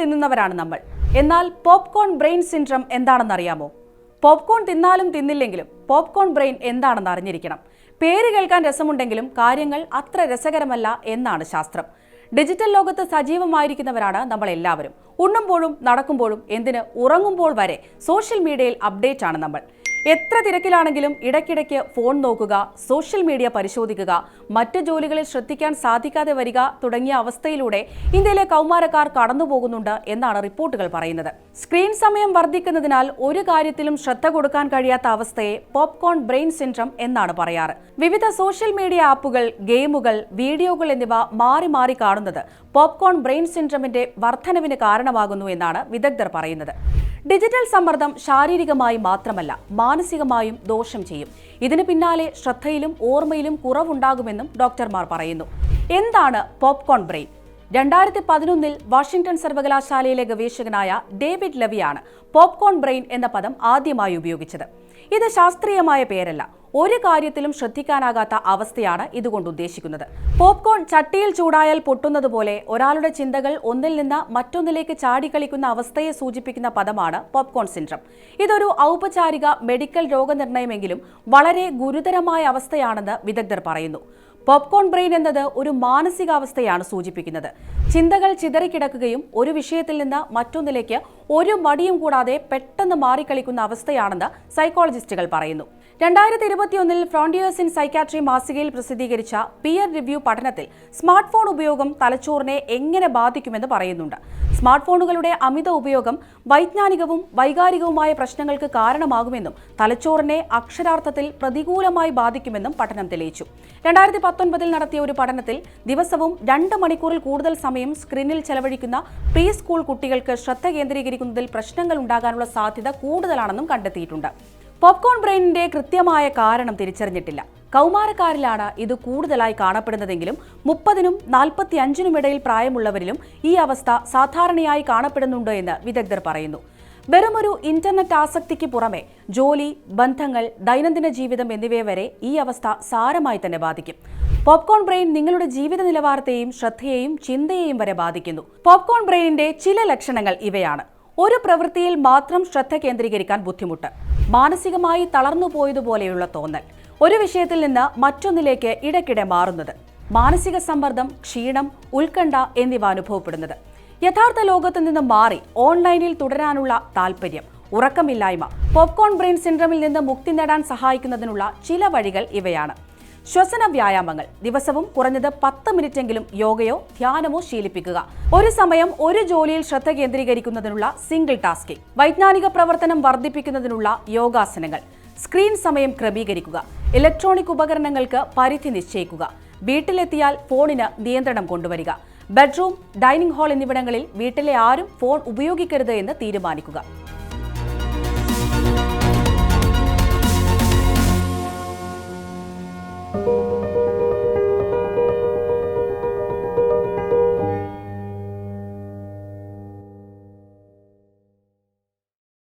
തിന്നുന്നവരാണ് നമ്മൾ. എന്നാൽ popcorn brain syndrome എന്താണെന്നറിയാമോ? പോപ്കോൺ തിന്നാലും തിന്നില്ലെങ്കിലും പോപ്കോൺ ബ്രെയിൻ എന്താണെന്ന് അറിഞ്ഞിരിക്കണം. പേര് കേൾക്കാൻ രസമുണ്ടെങ്കിലും കാര്യങ്ങൾ അത്ര രസകരമല്ല എന്നാണ് ശാസ്ത്രം. ഡിജിറ്റൽ ലോകത്ത് സജീവമായിരിക്കുന്നവരാണ് നമ്മൾ എല്ലാവരും ഉണ്ണുമ്പോഴും നടക്കുമ്പോഴും എന്തിന് ഉറങ്ങുമ്പോൾ വരെ സോഷ്യൽ മീഡിയയിൽ അപ്ഡേറ്റ് ആണ് നമ്മൾ. എത്ര തിരക്കിലാണെങ്കിലും ഇടയ്ക്കിടയ്ക്ക് ഫോൺ നോക്കുക സോഷ്യൽ മീഡിയ പരിശോധിക്കുക മറ്റ് ജോലികളിൽ ശ്രദ്ധിക്കാൻ സാധിക്കാതെ വരിക തുടങ്ങിയ അവസ്ഥയിലൂടെ ഇന്ത്യയിലെ കൗമാരക്കാർ കടന്നുപോകുന്നുണ്ട് എന്നാണ് റിപ്പോർട്ടുകൾ പറയുന്നത്. സ്ക്രീൻ സമയം വർദ്ധിക്കുന്നതിനാൽ ഒരു കാര്യത്തിലും ശ്രദ്ധ കൊടുക്കാൻ കഴിയാത്ത അവസ്ഥയെ പോപ്കോൺ ബ്രെയിൻ സിൻഡ്രം എന്നാണ് പറയാറ്. വിവിധ സോഷ്യൽ മീഡിയ ആപ്പുകൾ ഗെയിമുകൾ വീഡിയോകൾ എന്നിവ മാറി മാറി കാണുന്നത് പോപ്കോൺ ബ്രെയിൻ സിൻഡ്രമിന്റെ വർധനവിന് കാരണമാകുന്നു എന്നാണ് വിദഗ്ധർ പറയുന്നത്. ഡിജിറ്റൽ സമ്മർദ്ദം ശാരീരികമായി മാത്രമല്ല മാനസികമായും ദോഷം ചെയ്യും. ഇതിന് പിന്നാലെ ശ്രദ്ധയിലും ഓർമ്മയിലും കുറവുണ്ടാകുമെന്നും ഡോക്ടർമാർ പറയുന്നു. എന്താണ് പോപ്കോൺ ബ്രെയിൻ? രണ്ടായിരത്തി പതിനൊന്നിൽ വാഷിംഗ്ടൺ സർവകലാശാലയിലെ ഗവേഷകനായ ഡേവിഡ് ലവിയാണ് പോപ്കോൺ ബ്രെയിൻ എന്ന പദം ആദ്യമായി ഉപയോഗിച്ചത്. ഇത് ശാസ്ത്രീയമായ പേരല്ല ഒരു കാര്യത്തിലും ശ്രദ്ധിക്കാനാകാത്ത അവസ്ഥയാണ് ഇതുകൊണ്ട് ഉദ്ദേശിക്കുന്നത്. പോപ്കോൺ ചട്ടിയിൽ ചൂടായാൽ പൊട്ടുന്നത് പോലെ ഒരാളുടെ ചിന്തകൾ ഒന്നിൽ നിന്ന് മറ്റൊന്നിലേക്ക് ചാടിക്കളിക്കുന്ന അവസ്ഥയെ സൂചിപ്പിക്കുന്ന പദമാണ് പോപ്കോൺ സിൻഡ്രം. ഇതൊരു ഔപചാരിക മെഡിക്കൽ രോഗനിർണയമെങ്കിലും വളരെ ഗുരുതരമായ അവസ്ഥയാണെന്ന് വിദഗ്ധർ പറയുന്നു. പോപ്കോൺ ബ്രെയിൻ എന്നത് ഒരു മാനസികാവസ്ഥയാണ് സൂചിപ്പിക്കുന്നത്. ചിന്തകൾ ചിതറിക്കിടക്കുകയും ഒരു വിഷയത്തിൽ നിന്ന് മറ്റൊന്നിലേക്ക് ഒരു മടിയും കൂടാതെ പെട്ടെന്ന് മാറിക്കളിക്കുന്ന അവസ്ഥയാണെന്ന് സൈക്കോളജിസ്റ്റുകൾ പറയുന്നു. രണ്ടായിരത്തി ഇരുപത്തിയൊന്നിൽ ഫ്രോണ്ടിയേഴ്സ് ഇൻ സൈക്കാട്രി മാസികയിൽ പ്രസിദ്ധീകരിച്ച പിയർ റിവ്യൂ പഠനത്തിൽ സ്മാർട്ട് ഫോൺ ഉപയോഗം തലച്ചോറിനെ എങ്ങനെ ബാധിക്കുമെന്ന് പറയുന്നുണ്ട്. സ്മാർട്ട് ഫോണുകളുടെ അമിത ഉപയോഗം വൈജ്ഞാനികവും വൈകാരികവുമായ പ്രശ്നങ്ങൾക്ക് കാരണമാകുമെന്നും തലച്ചോറിനെ അക്ഷരാർത്ഥത്തിൽ പ്രതികൂലമായി ബാധിക്കുമെന്നും പഠനം തെളിയിച്ചു. രണ്ടായിരത്തി പത്തൊൻപതിൽ നടത്തിയ ഒരു പഠനത്തിൽ ദിവസവും രണ്ട് മണിക്കൂറിൽ കൂടുതൽ സമയം സ്ക്രീനിൽ ചെലവഴിക്കുന്ന പ്രീ സ്കൂൾ കുട്ടികൾക്ക് ശ്രദ്ധ കേന്ദ്രീകരിക്കുന്നതിൽ പ്രശ്നങ്ങൾ ഉണ്ടാകാനുള്ള സാധ്യത കൂടുതലാണെന്നും കണ്ടെത്തിയിട്ടുണ്ട്. പോപ്കോൺ ബ്രെയിനിന്റെ കൃത്യമായ കാരണം തിരിച്ചറിഞ്ഞിട്ടില്ല. കൗമാരക്കാരിലാണ് ഇത് കൂടുതലായി കാണപ്പെടുന്നതെങ്കിലും മുപ്പതിനും നാൽപ്പത്തി അഞ്ചിനും ഇടയിൽ പ്രായമുള്ളവരിലും ഈ അവസ്ഥ സാധാരണയായി കാണപ്പെടുന്നുണ്ട് എന്ന് വിദഗ്ധർ പറയുന്നു. വെറുമൊരു ഇന്റർനെറ്റ് ആസക്തിക്ക് പുറമെ ജോലി ബന്ധങ്ങൾ ദൈനംദിന ജീവിതം എന്നിവയെ വരെ ഈ അവസ്ഥ സാരമായി തന്നെ ബാധിക്കും. പോപ്കോൺ ബ്രെയിൻ നിങ്ങളുടെ ജീവിത നിലവാരത്തെയും ശ്രദ്ധയെയും ചിന്തയെയും വരെ ബാധിക്കുന്നു. പോപ്കോൺ ബ്രെയിനിന്റെ ചില ലക്ഷണങ്ങൾ ഇവയാണ്. ഒരു പ്രവൃത്തിയിൽ മാത്രം ശ്രദ്ധ കേന്ദ്രീകരിക്കാൻ ബുദ്ധിമുട്ട്. മാനസികമായി തളർന്നു പോയതുപോലെയുള്ള തോന്നൽ. ഒരു വിഷയത്തിൽ നിന്ന് മറ്റൊന്നിലേക്ക് ഇടയ്ക്കിടെ മാറുന്നത്. മാനസിക സമ്മർദ്ദം ക്ഷീണം ഉത്കണ്ഠ എന്നിവ അനുഭവപ്പെടുന്നത്. യഥാർത്ഥ ലോകത്ത് നിന്ന് മാറി ഓൺലൈനിൽ തുടരാനുള്ള താല്പര്യം ഉറക്കമില്ലായ്മ പോപ്കോൺ ബ്രെയിൻ സിൻഡ്രമിൽ നിന്ന് മുക്തി നേടാൻ സഹായിക്കുന്നതിനുള്ള ചില വഴികൾ ഇവയാണ്. ശ്വസന വ്യായാമങ്ങൾ. ദിവസവും കുറഞ്ഞത് പത്ത് മിനിറ്റെങ്കിലും യോഗയോ ധ്യാനമോ ശീലിപ്പിക്കുക. ഒരു സമയം ഒരു ജോലിയിൽ ശ്രദ്ധ കേന്ദ്രീകരിക്കുന്നതിനുള്ള സിംഗിൾ ടാസ്കിംഗ് വൈജ്ഞാനിക പ്രവർത്തനം വർദ്ധിപ്പിക്കുന്നതിനുള്ള യോഗാസനങ്ങൾ. സ്ക്രീൻ സമയം ക്രമീകരിക്കുക. ഇലക്ട്രോണിക് ഉപകരണങ്ങൾക്ക് പരിധി നിശ്ചയിക്കുക. വീട്ടിലെത്തിയാൽ ഫോണിന് നിയന്ത്രണം കൊണ്ടുവരിക. ബെഡ്റൂം ഡൈനിങ് ഹാൾ എന്നിവിടങ്ങളിൽ വീട്ടിലെ ആരും ഫോൺ ഉപയോഗിക്കരുത് എന്ന് തീരുമാനിക്കുക.